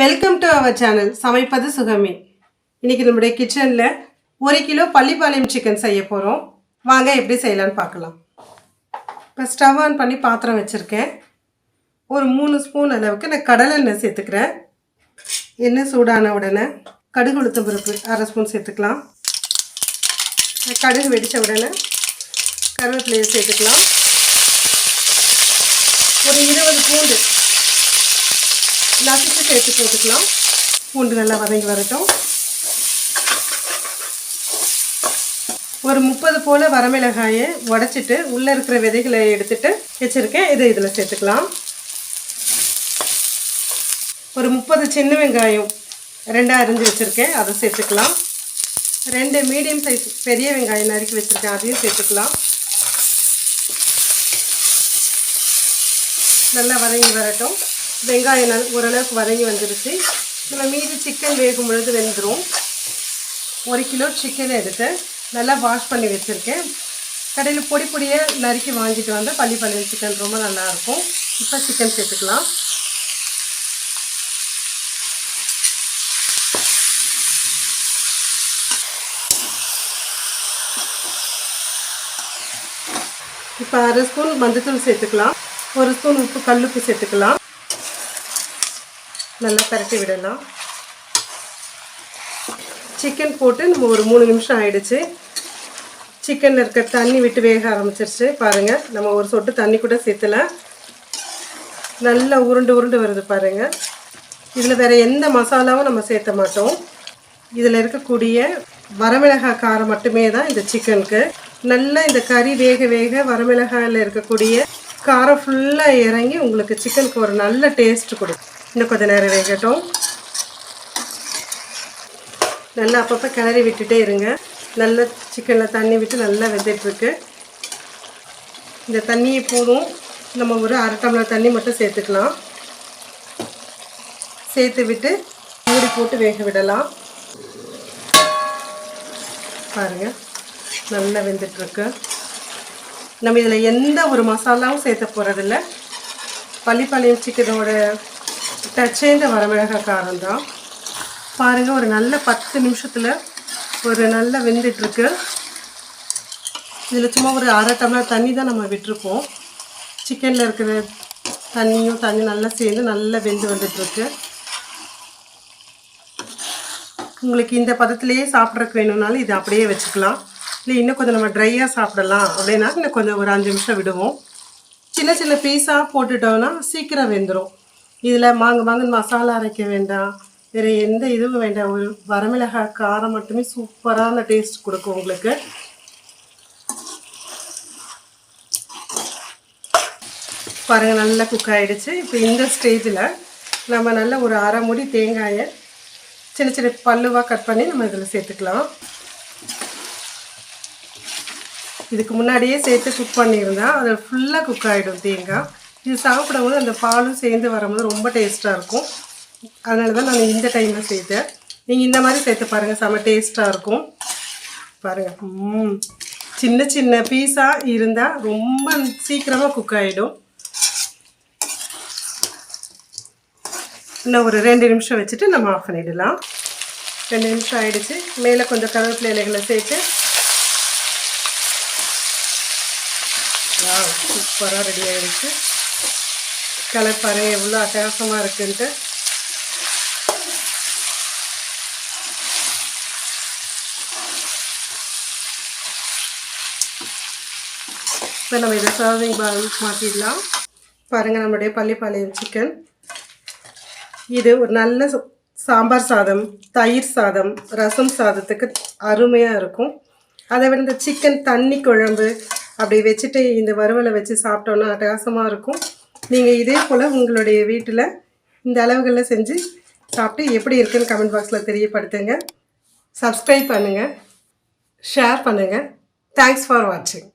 Welcome to our channel சமைப்பது சுகமே. இன்றைக்கி நம்முடைய கிச்சனில் ஒரு கிலோ பள்ளிப்பாளையம் சிக்கன் செய்ய போகிறோம் வாங்க எப்படி செய்யலாம்னு பார்க்கலாம். இப்போ ஸ்டவ் ஆன் பண்ணி பாத்திரம் வச்சுருக்கேன். ஒரு மூணு ஸ்பூன் அளவுக்கு நான் கடலை எண்ணெய் சேர்த்துக்கிறேன். எண்ணெய் சூடான உடனே கடுகு உளுத்தம் பருப்பு அரை ஸ்பூன் சேர்த்துக்கலாம். கடுகு வெடித்த உடனே கருவேப்பிலையை சேர்த்துக்கலாம். ஒரு இருபது பூண்டு நசுக்கு சேர்த்து போட்டுக்கலாம். பூண்டு நல்லா வதங்கி வரட்டும். ஒரு முப்பது போல் வரமிளகாயை உடச்சிட்டு உள்ளே இருக்கிற விதைகளை எடுத்துட்டு வச்சுருக்கேன். இதை இதில் சேர்த்துக்கலாம். ஒரு முப்பது சின்ன வெங்காயம் ரெண்டாக அரிஞ்சு வச்சுருக்கேன். அதை சேர்த்துக்கலாம். ரெண்டு மீடியம் சைஸ் பெரிய வெங்காயம் நறுக்கி வச்சுருக்கேன். அதையும் சேர்த்துக்கலாம். நல்லா வதங்கி வரட்டும். வெங்காயம் நல் ஓரளவுக்கு வதங்கி வந்துடுச்சு நம்ம மீதி சிக்கன் வேகும் பொழுது வெந்துடும் ஒரு கிலோ சிக்கனை எடுத்து நல்லா வாஷ் பண்ணி வச்சுருக்கேன். கடையில் பொடி பொடியாக நறுக்கி வாங்கிட்டு வந்தால் பள்ளி பள்ளி சிக்கன் ரொம்ப நல்லாயிருக்கும் இப்போ சிக்கன் சேர்த்துக்கலாம். இப்போ அரை ஸ்பூன் மஞ்சத்தூள் சேர்த்துக்கலாம். ஒரு ஸ்பூன் உப்பு கல்லுப்பு சேர்த்துக்கலாம். நல்லா பரட்டி விடலாம். சிக்கன் போட்டு நம்ம ஒரு மூணு நிமிஷம் ஆயிடுச்சு. சிக்கனில் இருக்க தண்ணி விட்டு வேக ஆரம்பிச்சிருச்சு. பாருங்கள் நம்ம ஒரு சொட்டு தண்ணி கூட சேர்த்தல நல்லா உருண்டு உருண்டு வருது பாருங்கள் இதில் வேறு எந்த மசாலாவும் நம்ம சேர்த்த மாட்டோம். இதில் இருக்கக்கூடிய வரமிளகாய் காரம் மட்டுமே தான் இந்த சிக்கனுக்கு நல்லா இந்த கறி வேக வேக வரமிளகாயில் இருக்கக்கூடிய காரம் ஃபுல்லாக இறங்கி உங்களுக்கு சிக்கனுக்கு ஒரு நல்ல டேஸ்ட் கொடுக்கும். இன்னும் கொஞ்சம் நேரம் வேகட்டும். நல்லா அப்பப்போ கிளறி விட்டுட்டே இருங்க. நல்ல சிக்கனில் தண்ணி விட்டு நல்லா வெந்துட்டுருக்கு. இந்த தண்ணியை போதும். நம்ம ஒரு அரை டம்ளர் தண்ணி மட்டும் சேர்த்துக்கலாம். சேர்த்து விட்டு மூடி போட்டு வேக விடலாம். பாருங்கள் நல்லா வெந்துட்டுருக்கு. நம்ம இதில் எந்த ஒரு மசாலாவும் சேர்த்த போகிறதில்ல பள்ளிப்பாளையம் சிக்கனோட டச்சே இந்த வரமிளகாய் காரம் தான். பாருங்கள் ஒரு நல்ல பத்து நிமிஷத்தில் ஒரு நல்ல வெந்துட்டுருக்கு. இதில் சும்மா ஒரு அரை டம்ளர் தண்ணி தான் நம்ம விட்டுருப்போம். சிக்கனில் இருக்கிற தண்ணியும் தண்ணி நல்லா சேர்ந்து நல்லா வெந்து வந்துட்டுருக்கு. உங்களுக்கு இந்த பதத்திலேயே சாப்பிட்றதுக்கு வேணும்னாலும் இதை அப்படியே வச்சுக்கலாம். இல்லை இன்னும் கொஞ்சம் நம்ம ட்ரையாக சாப்பிடலாம் அப்படின்னா இன்னும் கொஞ்சம் ஒரு அஞ்சு நிமிஷம் விடுவோம். சின்ன சின்ன பீஸாக போட்டுட்டோம்னா சீக்கிரம் வெந்துடும் இதில் மாங்க மாங்க மசாலா அரைக்க வேண்டாம். வேறு எந்த இதுவும் வேண்டாம். ஒரு வரமிளகாய் காரம் மட்டுமே சூப்பரான டேஸ்ட் கொடுக்கும் உங்களுக்கு. பாருங்கள் நல்லா குக் ஆகிடுச்சு இப்போ இந்த ஸ்டேஜில் நம்ம நல்ல ஒரு அரை முடி தேங்காயை சின்ன சின்ன பல்லுவாக கட் பண்ணி நம்ம இதில் சேர்த்துக்கலாம். இதுக்கு முன்னாடியே சேர்த்து குக் பண்ணியிருந்தா அது ஃபுல்லாக குக் ஆகிடும் தேங்காய். இது சாப்பிடும்போது அந்த பாலும் சேர்ந்து வரும்போது ரொம்ப டேஸ்ட்டாக இருக்கும். அதனால தான் நான் இந்த டைமில் சேர்த்தேன். நீங்கள் இந்த மாதிரி சேர்த்து பாருங்கள் செம்ம டேஸ்ட்டாக இருக்கும். பாருங்கள் ம். சின்ன சின்ன பீஸாக இருந்தால் ரொம்ப சீக்கிரமாக குக் ஆகிடும் இன்னும் ஒரு ரெண்டு நிமிஷம் வச்சுட்டு நம்ம ஆஃப் பண்ணிடலாம். ரெண்டு நிமிஷம் ஆகிடுச்சு மேலே கொஞ்சம் கருவேப்பிலை இலைகளை சேர்த்து. சூப்பராக ரெடி ஆகிடுச்சு கலர் பாருங்க எவ்வளோ அட்டகாசமாக இருக்குன்ட்டு. இப்போ நம்ம இதை சர்விங் பால் மாற்றிடலாம் பாருங்கள் நம்மளுடைய பள்ளிப்பாளையம் சிக்கன் இது ஒரு நல்ல சாம்பார் சாதம் தயிர் சாதம் ரசம் சாதத்துக்கு அருமையாக இருக்கும். அதை விட இந்த சிக்கன் தண்ணி குழம்பு அப்படி வச்சுட்டு இந்த வறுவலை வச்சு சாப்பிட்டோன்னா அட்டகாசமாக இருக்கும். நீங்கள் இதே போல் உங்களுடைய வீட்டில் இந்த அளவுகளில் செஞ்சு சாப்பிட்டு எப்படி இருக்குன்னு கமெண்ட் பாக்ஸில் தெரியப்படுத்துங்க. சப்ஸ்கிரைப் பண்ணுங்கள் ஷேர் பண்ணுங்கள் தேங்க்ஸ் ஃபார் வாட்சிங்